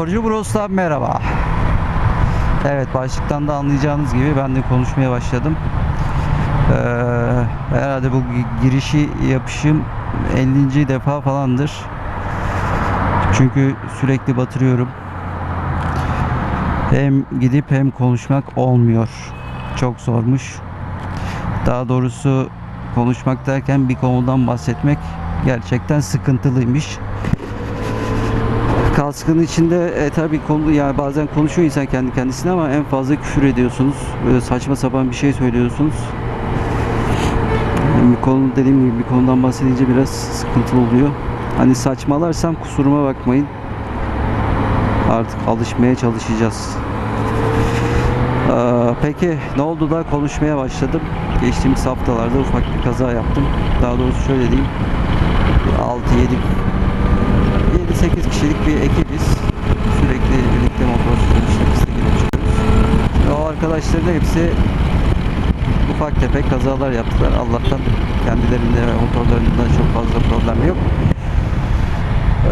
Motorcu Bros'tan merhaba. Evet başlıktan da anlayacağınız gibi ben de konuşmaya başladım. Ee, herhalde bu gi- girişi yapışım 50. defa falandır. Çünkü sürekli batırıyorum. Hem gidip hem konuşmak olmuyor. Çok zormuş. Daha doğrusu konuşmak derken bir konudan bahsetmek gerçekten sıkıntılıymış. Kaskın içinde e, tabi konu yani bazen konuşuyor insan kendi kendisine ama en fazla küfür ediyorsunuz. Böyle saçma sapan bir şey söylüyorsunuz. Yani bir konu dediğim gibi bir konudan bahsedince biraz sıkıntılı oluyor. Hani saçmalarsam kusuruma bakmayın. Artık alışmaya çalışacağız. Ee, peki ne oldu da konuşmaya başladım. Geçtiğimiz haftalarda ufak bir kaza yaptım. Daha doğrusu şöyle diyeyim. 6-7 7-8 kişilik bir ekibiz. Sürekli birlikte motor sürüşü piste girip çıkıyoruz. Ve o arkadaşların hepsi ufak tefek kazalar yaptılar. Allah'tan kendilerinde ve motorlarında çok fazla problem yok.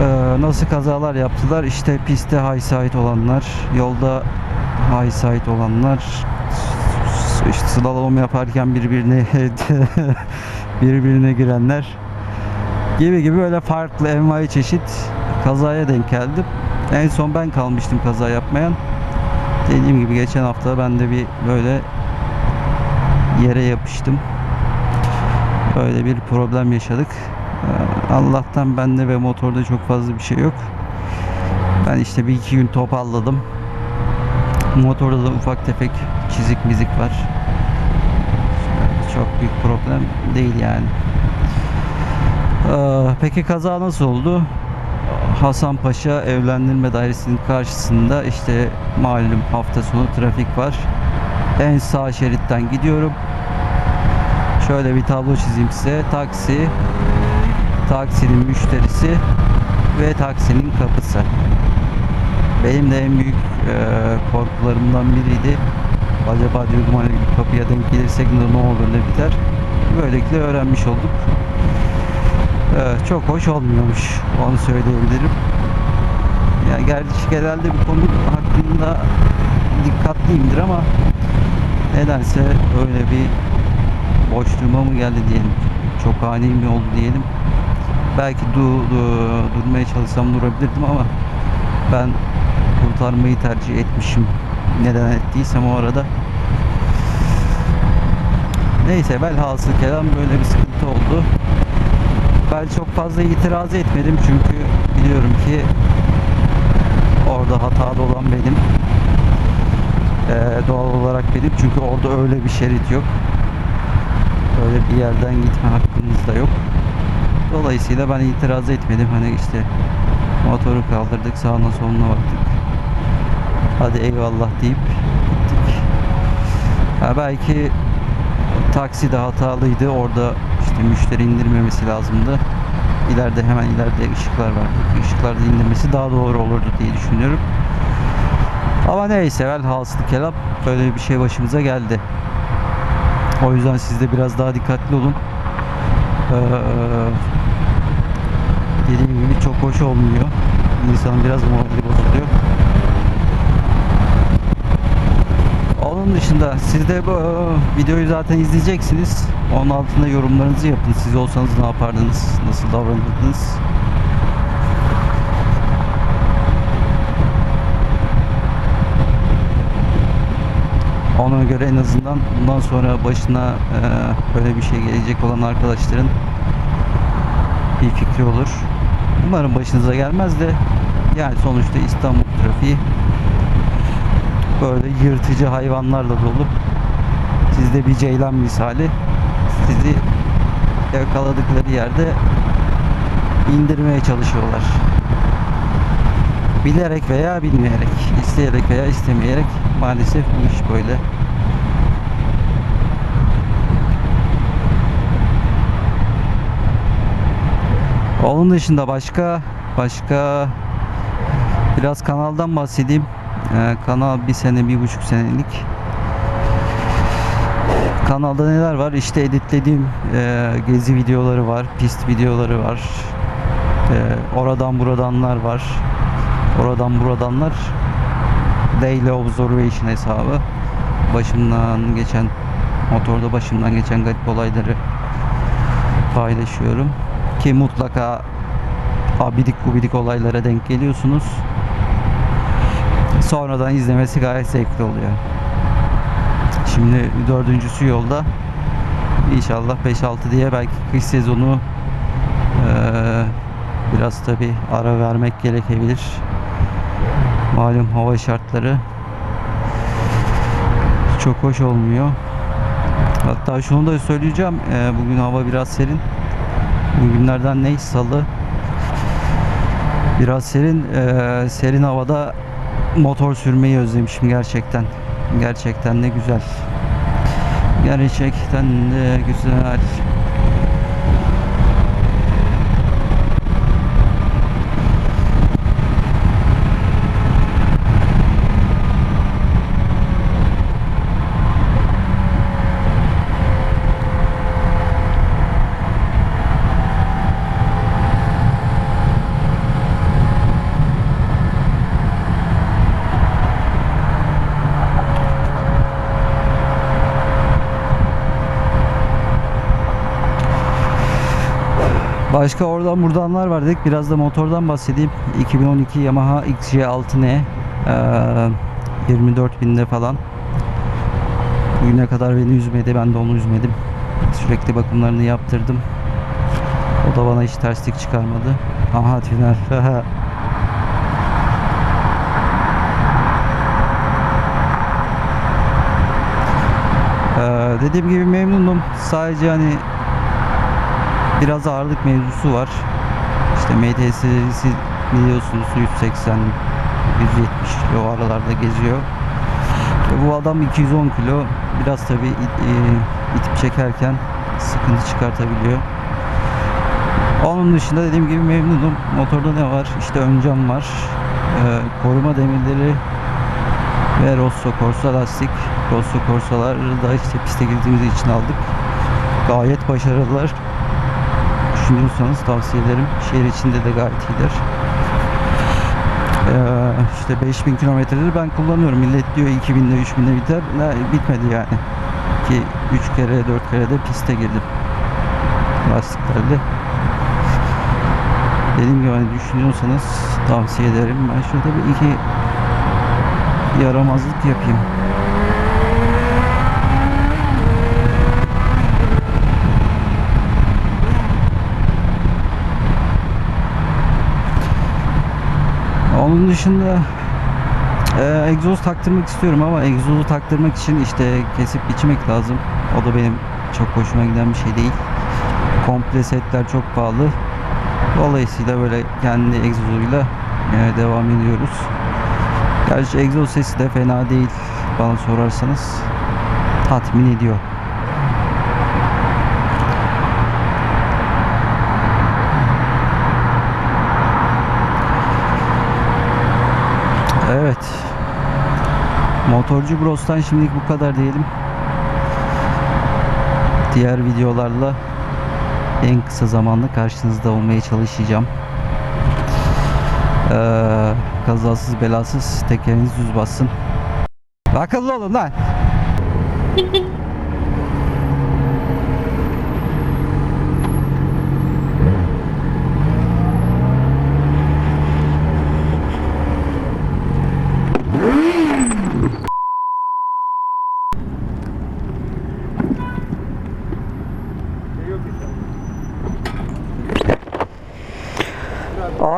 Ee, nasıl kazalar yaptılar? İşte pistte high side olanlar, yolda side olanlar, işte slalom yaparken birbirine birbirine girenler gibi gibi böyle farklı envai çeşit kazaya denk geldim. En son ben kalmıştım kaza yapmayan. Dediğim gibi geçen hafta ben de bir böyle yere yapıştım. Böyle bir problem yaşadık. Ee, Allah'tan bende ve motorda çok fazla bir şey yok. Ben işte bir iki gün toparladım. Motorda da ufak tefek çizik mizik var. Çok büyük problem değil yani. Ee, peki kaza nasıl oldu? Hasan Paşa Evlendirme Dairesi'nin karşısında işte malum hafta sonu trafik var. En sağ şeritten gidiyorum. Şöyle bir tablo çizeyim size. Taksi, taksinin müşterisi ve taksinin kapısı. Benim de en büyük e, korkularımdan biriydi. Acaba diyordum hani kapıya denk gelirsek ne olur ne biter. Böylelikle öğrenmiş olduk. Evet, çok hoş olmuyormuş. Onu söyleyebilirim. Yani gerçi genelde bir konu hakkında dikkatliyimdir ama nedense öyle bir boşluğuma mı geldi diyelim. Çok ani mi oldu diyelim. Belki du, du- durmaya çalışsam durabilirdim ama ben kurtarmayı tercih etmişim. Neden ettiysem o arada. Neyse velhasıl kelam böyle bir sıkıntı oldu. Ben çok fazla itiraz etmedim çünkü biliyorum ki orada hatalı olan benim. Ee, doğal olarak benim çünkü orada öyle bir şerit yok. Öyle bir yerden gitme hakkımız da yok. Dolayısıyla ben itiraz etmedim. Hani işte motoru kaldırdık sağına soluna baktık. Hadi eyvallah deyip gittik. Ha belki taksi de hatalıydı. Orada müşteri indirmemesi lazımdı. İleride hemen ileride ışıklar var. Işıklarda indirmesi daha doğru olurdu diye düşünüyorum. Ama neyse velhasıl kelam böyle bir şey başımıza geldi. O yüzden siz de biraz daha dikkatli olun. Ee, dediğim gibi çok hoş olmuyor. İnsanın biraz morali bozuluyor. Onun dışında siz de bu e, videoyu zaten izleyeceksiniz. Onun altında yorumlarınızı yapın. Siz olsanız ne yapardınız? Nasıl davranırdınız? Ona göre en azından bundan sonra başına e, böyle bir şey gelecek olan arkadaşların bir fikri olur. Umarım başınıza gelmez de yani sonuçta İstanbul trafiği böyle yırtıcı hayvanlarla dolu. Sizde bir ceylan misali sizi yakaladıkları yerde indirmeye çalışıyorlar. Bilerek veya bilmeyerek, isteyerek veya istemeyerek maalesef bu iş böyle. Onun dışında başka başka biraz kanaldan bahsedeyim. Ee, kanal bir sene bir buçuk senelik. Kanalda neler var? İşte editlediğim e, gezi videoları var, pist videoları var. E, oradan buradanlar var. Oradan buradanlar Daily Observation hesabı. Başımdan geçen motorda başımdan geçen garip olayları paylaşıyorum. Ki mutlaka abidik gubidik olaylara denk geliyorsunuz. Sonradan izlemesi gayet zevkli oluyor. Şimdi dördüncüsü yolda. İnşallah 5-6 diye belki kış sezonu eee, biraz tabi ara vermek gerekebilir. Malum hava şartları çok hoş olmuyor. Hatta şunu da söyleyeceğim. eee, bugün hava biraz serin. Bugünlerden ne? Salı. Biraz serin. eee, serin havada motor sürmeyi özlemişim gerçekten. Gerçekten ne güzel. Gerçekten de güzel. Başka oradan buradanlar var dedik. Biraz da motordan bahsedeyim. 2012 Yamaha XJ6N eee 24 binde falan. Bugüne kadar beni üzmedi. Ben de onu üzmedim. Sürekli bakımlarını yaptırdım. O da bana hiç terslik çıkarmadı. Aha tünel. Dediğim gibi memnunum. Sadece hani biraz ağırlık mevzusu var. İşte MT serisi biliyorsunuz 180 170 kilo aralarda geziyor. Ve bu adam 210 kilo. Biraz tabi itip çekerken sıkıntı çıkartabiliyor. Onun dışında dediğim gibi memnunum. Motorda ne var? İşte ön cam var. Ee, koruma demirleri ve Rosso Corsa lastik. Rosso Corsa'ları da işte piste girdiğimiz için aldık. Gayet başarılılar düşünüyorsanız tavsiye ederim. Şehir içinde de gayet iyidir. Ee, işte 5000 kilometredir ben kullanıyorum. Millet diyor 2000'de 3000'de biter. Ne, bitmedi yani. Ki 3 kere 4 kere de piste girdim. Lastiklerle. Dediğim gibi hani düşünüyorsanız tavsiye ederim. Ben şurada bir iki yaramazlık yapayım. Onun dışında e, egzoz taktırmak istiyorum ama egzozu taktırmak için işte kesip biçmek lazım. O da benim çok hoşuma giden bir şey değil. Komple setler çok pahalı. Dolayısıyla böyle kendi egzozuyla e, devam ediyoruz. Gerçi egzoz sesi de fena değil bana sorarsanız. Tatmin ediyor. Evet. Motorcu Bros'tan şimdilik bu kadar diyelim. Diğer videolarla en kısa zamanda karşınızda olmaya çalışacağım. Ee, kazasız belasız tekeriniz düz bassın. Akıllı olun lan.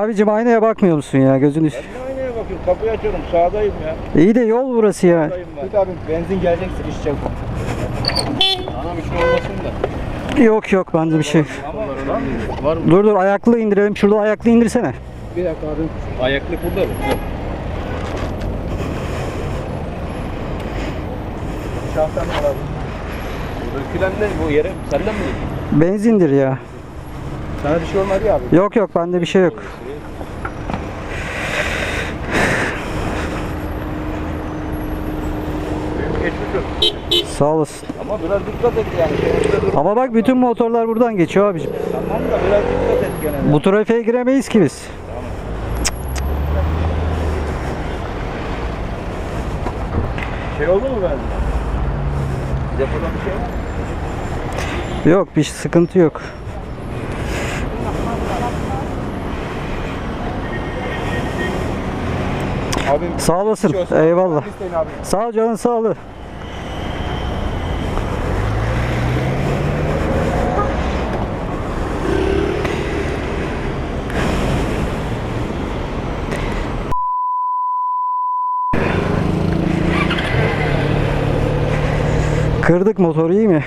Abicim aynaya bakmıyor musun ya gözünü? Ben aynaya bakıyorum. Kapıyı açıyorum. Sağdayım ya. İyi de yol burası ya. Sağdayım ben. Git abi benzin geleceksin iş çabuk. Anam bir şey olmasın da. Yok yok bende bir şey. Ama var mı? Dur dur ayaklı indirelim. Şurada ayaklı indirsene. Bir dakika abi. Ayaklık burada mı? Şahsen abi. Dökülen ne bu yere? Senden mi? Benzindir ya. Sana bir şey olmadı ya abi. Yok yok bende bir şey yok. geçmiş. Sağ olasın. Ama biraz dikkat et yani. Ama bak bütün motorlar buradan geçiyor abicim. Tamam da biraz dikkat et gene. Bu trafiğe giremeyiz ki biz. Tamam. Şey oldu mu ben? Depodan bir şey var? Yok bir sıkıntı yok. Abim, sağ olasın. Eyvallah. Sağ ol canın sağlığı. Ol. Kırdık motoru iyi mi?